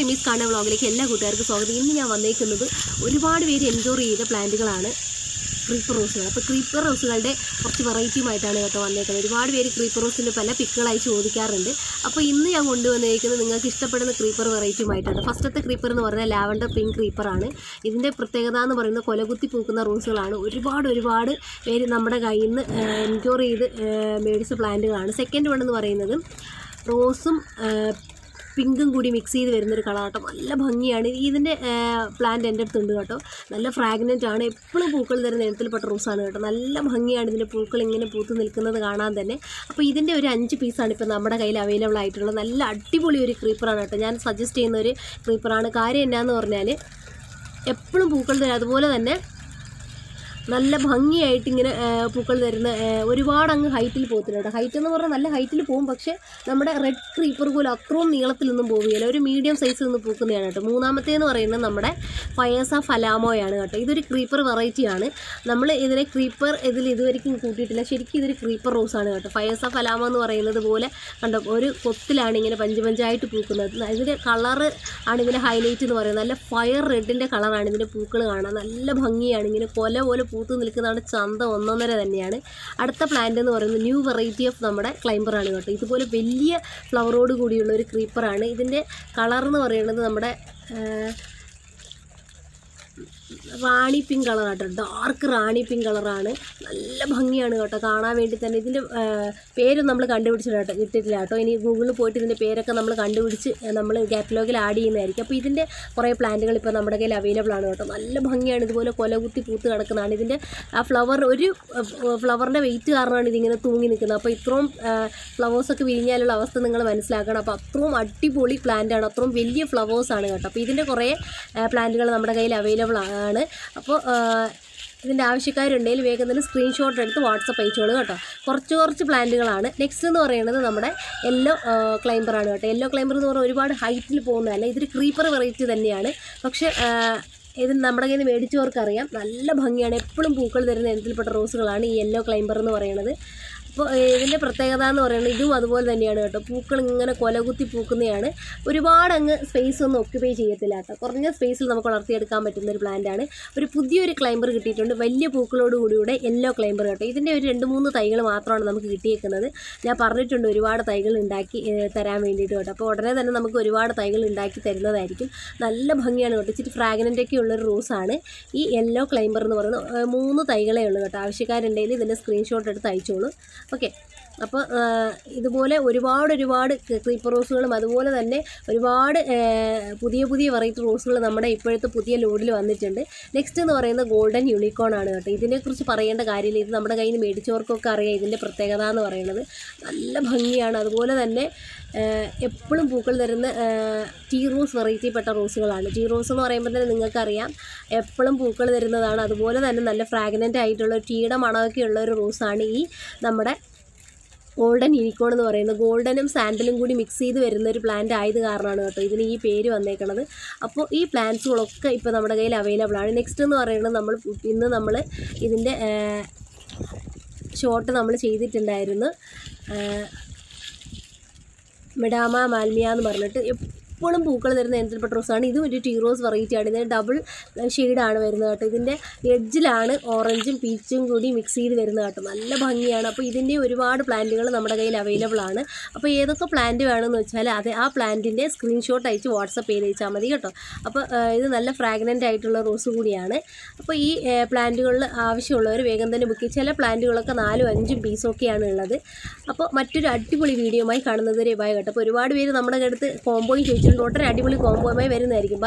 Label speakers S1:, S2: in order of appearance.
S1: റിമീസ് കാണുന്ന വ്ളോഗിലേക്ക് എല്ലാ കൂട്ടുകാർക്കും സ്വാഗതം. ഇന്ന് ഞാൻ വന്നേക്കുന്നത് ഒരുപാട് പേര് എൻജോയ് ചെയ്ത പ്ലാന്റുകളാണ് ക്രീപ്പർ റോസുകൾ. അപ്പോൾ ക്രീപ്പർ റോസുകളുടെ കുറച്ച് വെറൈറ്റിയുമായിട്ടാണ് കേട്ടോ വന്നേക്കുന്നത്. ഒരുപാട് പേര് ക്രീപ്പർ റോസിന്റെ പല പിക്കുകളായി ചോദിക്കാറുണ്ട്. അപ്പോൾ ഇന്ന് ഞാൻ കൊണ്ടുവന്നേക്കുന്നത് നിങ്ങൾക്ക് ഇഷ്ടപ്പെടുന്ന ക്രീപ്പർ വെറൈറ്റിയുമായിട്ടാണ്. ഫസ്റ്റത്തെ ക്രീപ്പർ എന്ന് പറഞ്ഞാൽ ലാവൻഡർ പിങ്ക് ക്രീപ്പറാണ് ഇതിന്റെ പ്രത്യേകത എന്ന് പറയുന്നത് കൊലകുത്തി പൂക്കുന്ന റോസുകളാണ്. ഒരുപാട് ഒരുപാട് പേര് നമ്മുടെ കയ്യിൽ നിന്ന് എൻജോയ് ചെയ്ത് മേടിച്ച പ്ലാന്റുകളാണ്. സെക്കൻഡ് വൺ എന്ന് പറയുന്നത് റോസും പിങ്കും കൂടി മിക്സ് ചെയ്ത് വരുന്നൊരു കളർ കേട്ടോ നല്ല ഭംഗിയാണ്. ഇതിന്റെ പ്ലാന്റ് എന്റെ അടുത്തുണ്ട് കേട്ടോ. നല്ല ഫ്രാഗ്നന്റ് ആണ്. എപ്പോഴും പൂക്കൾ തരുന്ന ഇനത്തിൽപ്പെട്ട റോസാണ് കേട്ടോ. നല്ല ഭംഗിയാണ് ഇതിന്റെ പൂക്കൾ ഇങ്ങനെ പൂത്ത് നിൽക്കുന്നത് കാണാൻ തന്നെ. അപ്പോൾ ഇതിന്റെ ഒരു അഞ്ച് പീസാണ് ഇപ്പോൾ നമ്മുടെ കയ്യിൽ അവൈലബിൾ ആയിട്ടുള്ളത്. നല്ല അടിപൊളി ഒരു ക്രീപ്പറാണ് കേട്ടോ. ഞാൻ സജസ്റ്റ് ചെയ്യുന്ന ഒരു ക്രീപ്പറാണ് കാര്യം എന്നാന്ന് പറഞ്ഞാൽ എപ്പോഴും പൂക്കൾ തരും. അതുപോലെ തന്നെ നല്ല ഭംഗിയായിട്ട് ഇങ്ങനെ പൂക്കൾ തരുന്ന ഒരുപാട് അങ്ങ് ഹൈറ്റിൽ പോകത്തില്ല ഹൈറ്റ് എന്ന് പറഞ്ഞാൽ നല്ല ഹൈറ്റിൽ പോകും പക്ഷേ നമ്മുടെ റെഡ് ക്രീപ്പർ പോലും അത്രയും നീളത്തിലൊന്നും പോവുകയില്ല. ഒരു മീഡിയം സൈസിൽ നിന്ന് പൂക്കുന്നതാണ് കേട്ടോ. മൂന്നാമത്തേന്ന് പറയുന്നത് നമ്മുടെ ഫയേസ ഫലാമോയാണ് കേട്ടോ. ഇതൊരു ക്രീപ്പർ വെറൈറ്റിയാണ് നമ്മൾ ഇതിനെ ക്രീപ്പർ ഇതിൽ ഇതുവരെയ്ക്കും കൂട്ടിയിട്ടില്ല. ശരിക്കും ഇതൊരു ക്രീപ്പർ റോസാണ് കേട്ടോ. ഫയേസ ഫലാമോ എന്ന് പറയുന്നത് പോലെ കണ്ടോ ഒരു കൊത്തിലാണ് ഇങ്ങനെ പഞ്ച് പഞ്ചായിട്ട് പൂക്കുന്നത് ഇതിന്റെ കളറ് ആണ് ഇതിന്റെ ഹൈലൈറ്റ് എന്ന് പറയുന്നത്. നല്ല ഫയർ റെഡിന്റെ കളറാണ് ഇതിന്റെ പൂക്കൾ കാണാൻ. നല്ല ഭംഗിയാണ്. ഇങ്ങനെ കൊല പോലെ പൂത്ത് നിൽക്കുന്നതാണ് ചന്ത ഒന്നൊന്നര തന്നെയാണ്. അടുത്ത പ്ലാന്റ് എന്ന് പറയുന്നത് ന്യൂ വെറൈറ്റി ഓഫ് നമ്മുടെ ക്ലൈംബറാണ് കേട്ടോ. ഇതുപോലെ വലിയ ഫ്ലവറോട് കൂടിയുള്ള ഒരു ക്രീപ്പറാണ് ഇതിന്റെ കളർ എന്ന് പറയുന്നത് നമ്മുടെ റാണി പിങ്ക് കളർ കേട്ടോ ഡാർക്ക് റാണി പിങ്ക് കളറാണ്. നല്ല ഭംഗിയാണ് കേട്ടോ. കാണാൻ വേണ്ടി തന്നെ ഇതിന്റെ പേര് നമ്മൾ കണ്ടുപിടിച്ചില്ല കേട്ടോ. കിട്ടിയിട്ടില്ല കേട്ടോ. ഇനി ഗൂഗിളിൽ പോയിട്ട് ഇതിന്റെ പേരൊക്കെ നമ്മൾ കണ്ടുപിടിച്ച് നമ്മൾ കാറ്റലോഗിൽ ആഡ് ചെയ്യുന്നതായിരിക്കും. അപ്പോൾ ഇതിന്റെ കുറേ പ്ലാന്റുകൾ ഇപ്പോൾ നമ്മുടെ കയ്യിൽ അവൈലബിൾ ആണ് കേട്ടോ. നല്ല ഭംഗിയാണ് ഇതുപോലെ കൊലകുത്തി പൂത്ത് കിടക്കുന്നതാണ്. ഇതിന്റെ ആ ഫ്ലവർ ഒരു ഫ്ലവറിന്റെ വെയിറ്റ് കാരണമാണ് ഇതിങ്ങനെ തൂങ്ങി നിൽക്കുന്നത്. അപ്പോൾ ഇത്രയും ഫ്ലവേഴ്സൊക്കെ വിരിഞ്ഞാലുള്ള അവസ്ഥ നിങ്ങൾ മനസ്സിലാക്കണം. അപ്പോൾ അത്രയും അടിപൊളി പ്ലാന്റാണ് അത്രയും വലിയ ഫ്ലവേഴ്സാണ് കേട്ടോ. അപ്പോൾ ഇതിന്റെ കുറേ പ്ലാന്റുകൾ നമ്മുടെ കയ്യിൽ അവൈലബിൾ ആണ്. അപ്പോൾ ഇതിന്റെ ആവശ്യക്കാരുണ്ടെങ്കിൽ വേഗം തന്നെ സ്ക്രീൻഷോട്ട് എടുത്ത് വാട്സപ്പ് അയച്ചോളൂ കേട്ടോ. കുറച്ച് കുറച്ച് പ്ലാന്റുകളാണ്. നെക്സ്റ്റ് എന്ന് പറയുന്നത് നമ്മുടെ യെല്ലോ ക്ലൈംബറാണ് കേട്ടോ. യെല്ലോ ക്ലൈംബർ എന്ന് പറഞ്ഞാൽ ഒരുപാട് ഹൈറ്റിൽ പോകുന്നതല്ല ഇതൊരു ക്രീപ്പർ വെറൈറ്റി തന്നെയാണ്. പക്ഷേ ഇത് നമ്മുടെ കയ്യിൽ നിന്ന് മേടിച്ചവർക്കറിയാം. നല്ല ഭംഗിയാണ്. എപ്പോഴും പൂക്കൾ തരുന്ന ഇനത്തിൽപ്പെട്ട റോസുകളാണ് ഈ യെല്ലോ ക്ലൈംബർ എന്ന് പറയുന്നത്. അപ്പോൾ ഇതിന്റെ പ്രത്യേകത എന്ന് പറയുന്നത് ഇതും അതുപോലെ തന്നെയാണ് കേട്ടോ. പൂക്കൾ ഇങ്ങനെ കൊലകുത്തി പൂക്കുന്നതാണ്. ഒരുപാട് അങ്ങ് സ്പേസ് ഒന്നും ഒക്യുപൈ ചെയ്യത്തില്ല കേട്ടോ. കുറഞ്ഞ സ്പേസിൽ നമുക്ക് വളർത്തിയെടുക്കാൻ പറ്റുന്ന ഒരു പ്ലാന്റ് ആണ്. ഒരു പുതിയൊരു ക്ലൈംബർ കിട്ടിയിട്ടുണ്ട്. വലിയ പൂക്കളോട് കൂടിയുടെ യെല്ലോ ക്ലൈംബർ കേട്ടോ. ഇതിന്റെ ഒരു രണ്ട് മൂന്ന് തൈകൾ മാത്രമാണ് നമുക്ക് കിട്ടിയേക്കുന്നത്. ഞാൻ പറഞ്ഞിട്ടുണ്ട് ഒരുപാട് തൈകൾ ഉണ്ടാക്കി തരാൻ വേണ്ടിയിട്ട് കേട്ടോ. അപ്പോൾ ഉടനെ തന്നെ നമുക്ക് ഒരുപാട് തൈകൾ ഉണ്ടാക്കി തരുന്നതായിരിക്കും. നല്ല ഭംഗിയാണ് കേട്ടോ. ഇച്ചിരി ഫ്രാഗ്രന്റ് ഒക്കെ ഉള്ളൊരു റോസാണ് ഈ യെല്ലോ ക്ലൈംബർ എന്ന് പറയുന്നത് മൂന്ന് തൈകളേ ഉള്ളൂ കേട്ടോ. ആവശ്യക്കാരുണ്ടെങ്കിൽ ഇതിന്റെ സ്ക്രീൻഷോട്ട് എടുത്ത് അയച്ചോളൂ. ಓಕೆ അപ്പോൾ ഇതുപോലെ ഒരുപാട് ഒരുപാട് ക്രീപ്പർ റോസുകളും അതുപോലെ തന്നെ ഒരുപാട് പുതിയ പുതിയ വെറൈറ്റി റോസുകൾ നമ്മുടെ ഇപ്പോഴത്തെ പുതിയ ലോഡിൽ വന്നിട്ടുണ്ട്. നെക്സ്റ്റ് എന്ന് പറയുന്നത് ഗോൾഡൻ യൂണിക്കോൺ ആണ് കേട്ടോ. ഇതിനെക്കുറിച്ച് പറയേണ്ട കാര്യമില്ല. ഇത് നമ്മുടെ കയ്യിൽ നിന്ന് മേടിച്ചവർക്കൊക്കെ അറിയാം. ഇതിന്റെ പ്രത്യേകത എന്ന് പറയുന്നത്. നല്ല ഭംഗിയാണ്. അതുപോലെ തന്നെ എപ്പോഴും പൂക്കൾ തരുന്ന ടീ റോസ് വെറൈറ്റിപ്പെട്ട റോസുകളാണ്. ടീ റോസ് എന്ന് പറയുമ്പോൾ തന്നെ നിങ്ങൾക്കറിയാം എപ്പോഴും പൂക്കൾ തരുന്നതാണ്. അതുപോലെ തന്നെ നല്ല ഫ്രാഗ്നന്റ് ആയിട്ടുള്ള ടീയുടെ മണമൊക്കെ ഉള്ള ഒരു റോസാണ് ഈ നമ്മുടെ ഗോൾഡൻ യൂണിക്കോൺ എന്ന് പറയുന്നത്. ഗോൾഡനും സാൻഡലും കൂടി മിക്സ് ചെയ്ത് വരുന്ന ഒരു പ്ലാന്റ് ആയത് കാരണമാണ് കേട്ടോ ഇതിന് ഈ പേര് വന്നേക്കണത്. അപ്പോൾ ഈ പ്ലാന്റ്സുകളൊക്കെ ഇപ്പോൾ നമ്മുടെ കയ്യിൽ അവൈലബിൾ ആണ്. നെക്സ്റ്റ് എന്ന് പറയുന്നത് നമ്മൾ ഇന്ന് നമ്മൾ ഇതിന്റെ ഷോട്ട് നമ്മൾ ചെയ്തിട്ടുണ്ടായിരുന്നു. മിഡാമ മാൽമിയ എന്ന് പറഞ്ഞിട്ട് എപ്പോഴും പൂക്കൾ തരുന്ന ഇനത്തിൽപ്പെട്ട റോസാണ് ഇതും ഒരു ടീ റോസ് വെറൈറ്റിയാണ് ഇതിന് ഡബിൾ ഷെയ്ഡാണ് വരുന്നത് കേട്ടോ. ഇതിന്റെ എഡ്ജിലാണ് ഓറഞ്ചും പീച്ചും കൂടി മിക്സ് ചെയ്ത് വരുന്നത് കേട്ടോ. നല്ല ഭംഗിയാണ്. അപ്പോൾ ഇതിന്റെ ഒരുപാട് പ്ലാന്റുകൾ നമ്മുടെ കയ്യിൽ അവൈലബിൾ ആണ്. അപ്പോൾ ഏതൊക്കെ പ്ലാന്റ് വേണമെന്ന് വെച്ചാൽ അത് ആ പ്ലാന്റിന്റെ സ്ക്രീൻഷോട്ട് അയച്ച് വാട്സപ്പ് ചെയ്ത് അയച്ചാൽ മതി കേട്ടോ. അപ്പോൾ ഇത് നല്ല ഫ്രാഗ്രന്റ് ആയിട്ടുള്ള റോസ് കൂടിയാണ്. അപ്പോൾ ഈ പ്ലാന്റുകളിൽ ആവശ്യമുള്ളവർ വേഗം തന്നെ ബുക്ക് ചില പ്ലാന്റുകളൊക്കെ നാലും അഞ്ചും പീസൊക്കെയാണ് ഉള്ളത്. അപ്പോൾ മറ്റൊരു അടിപൊളി വീഡിയോയുമായി ആയി വരെ ബൈ കേട്ടോ. അപ്പോൾ ഒരുപാട് പേര് നമ്മുടെ അടുത്ത് കോമ്പോയും ചോദിച്ചിട്ടുണ്ട് ഒട്ടൊരു അടിപൊളി കോമ്പോയുമായി വരുന്നതായിരിക്കും.